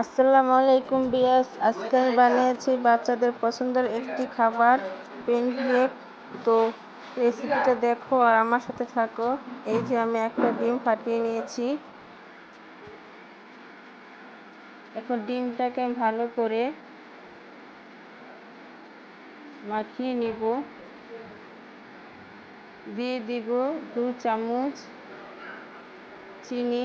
আসসালামু আলাইকুম বিয়াস। আজকে আমি বানিয়েছি বাচ্চাদের পছন্দের একটি খাবার পেনকেক তো রেসিপিটা দেখো আর আমার সাথে থাকো। এই যে আমি একটা ডিম ফাটিয়ে নিয়েছি। এখন ডিমটাকে ভালো করে মাখিয়ে নিব। দিয়ে দিব দু চামচ চিনি।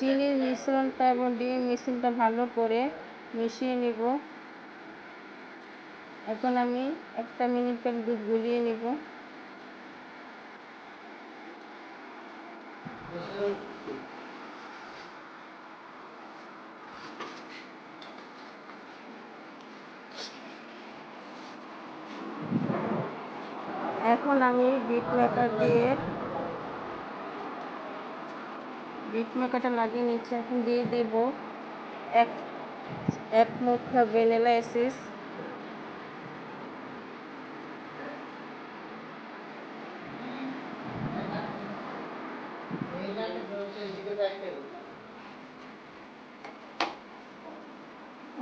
চিনির মিশ্রণটা এবং ডিম মিশ্রণটা ভালো করে মিশিয়ে নেব। এখন আমি একটা মিনিট দুধ গুলিয়ে নেব। এখন আমি বিট মেকার দিয়ে বিট মেকারটা লাগিয়ে নিচ্ছি, এখন দিয়ে দেব এক এক মুঠা ভ্যানিলা এসিস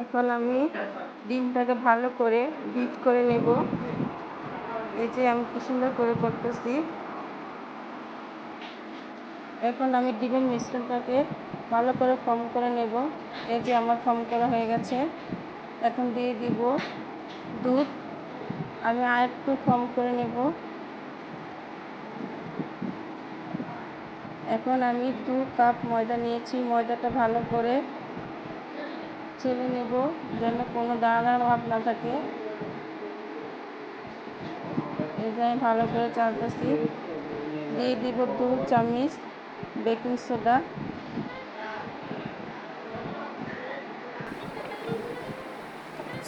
এখন আমি ডিমটাকে ভালো করে বিট করে নেব। এই যে আমি কি সুন্দর করে করতেছি। এখন আমি ডিমের মিশ্রণটাকে ভালো করে ফর্ম করে নেব। যে আমার ফর্ম করা হয়ে গেছে। এখন দিয়ে দিব দুধ। আমি আর একটু ফর্ম করে নেব। এখন আমি দু কাপ ময়দা নিয়েছি। ময়দাটা ভালো করে ছেলে নেব যেন কোনো দানার ভাব না থাকে। যে আমি ভালো করে চালতেছি দিয়ে দিব দু চামচ। Baking soda.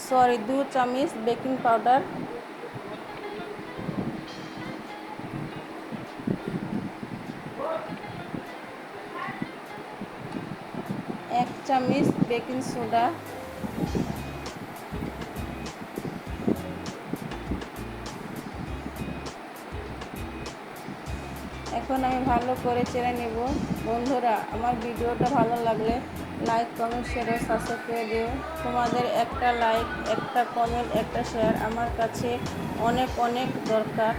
সরি দু চামচ বেকিং পাউডার। এক চামচ বেকিং সোডা। এখন আমি ভালো করে চেড়ে নেব। বন্ধুরা, আমার ভিডিওটা ভালো লাগলে লাইক কমেন্ট শেয়ার সাবস্ক্রাইব করে দিও। তোমাদের একটা লাইক একটা কমেন্ট একটা শেয়ার আমার কাছে অনেক অনেক দরকার।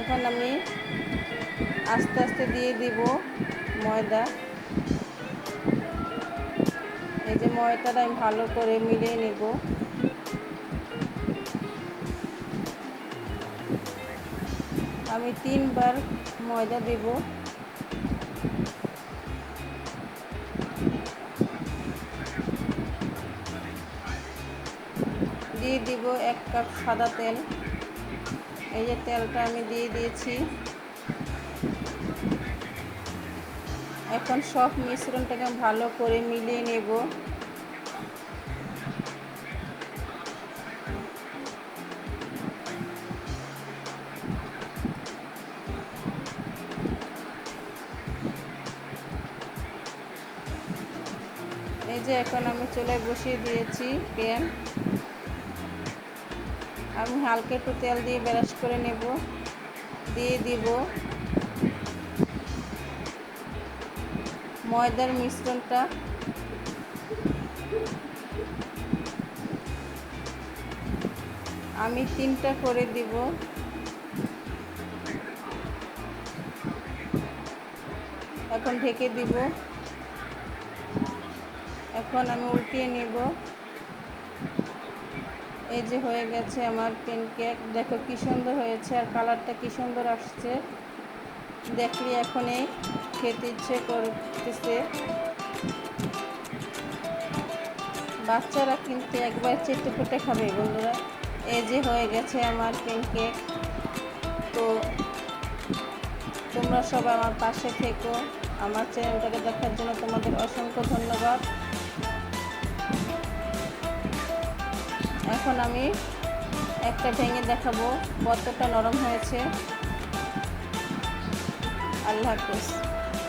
এখন আমি আস্তে আস্তে দিয়ে দিব ময়দা। এই যে ময়দাটা আমি ভালো করে মিলিয়ে নেব। আমি তিনবার ময়দা দেব। দিয়ে দিব এক কাপ সাদা তেল। এই যে তেলটা আমি দিয়ে দিয়েছি। এখন সব মিশ্রণটাকে ভালো করে মিলিয়ে নেব। এই যে এখন আমি চলে বসিয়ে দিয়েছি প্যান। আমি হালকা একটু তেল দিয়ে ব্রাশ করে নেব, দিয়ে দিব ময়দার মিশ্রণটা। আমি তিনটা করে দিব। এখন ঢেকে দিব। এখন আমি উল্টিয়ে নিব। এই যে হয়ে গেছে আমার পেন কেক। দেখো কি সুন্দর হয়েছে আর কালারটা কি সুন্দর আসছে। দেখলে এখন এই খেতে ইচ্ছে করতেছে। বাচ্চারা কিন্তু একবার চেটে পেটে খাবে বন্ধুরা। এই যে হয়ে গেছে আমার পেন কেক। তো তোমরা সব আমার পাশে থেকো। আমার চ্যানেলটাকে দেখার জন্য তোমাদের অসংখ্য ধন্যবাদ। এখন আমি একটা ভেঙে দেখাবো কতটা নরম হয়েছে। আল্লাহ হাফিজ।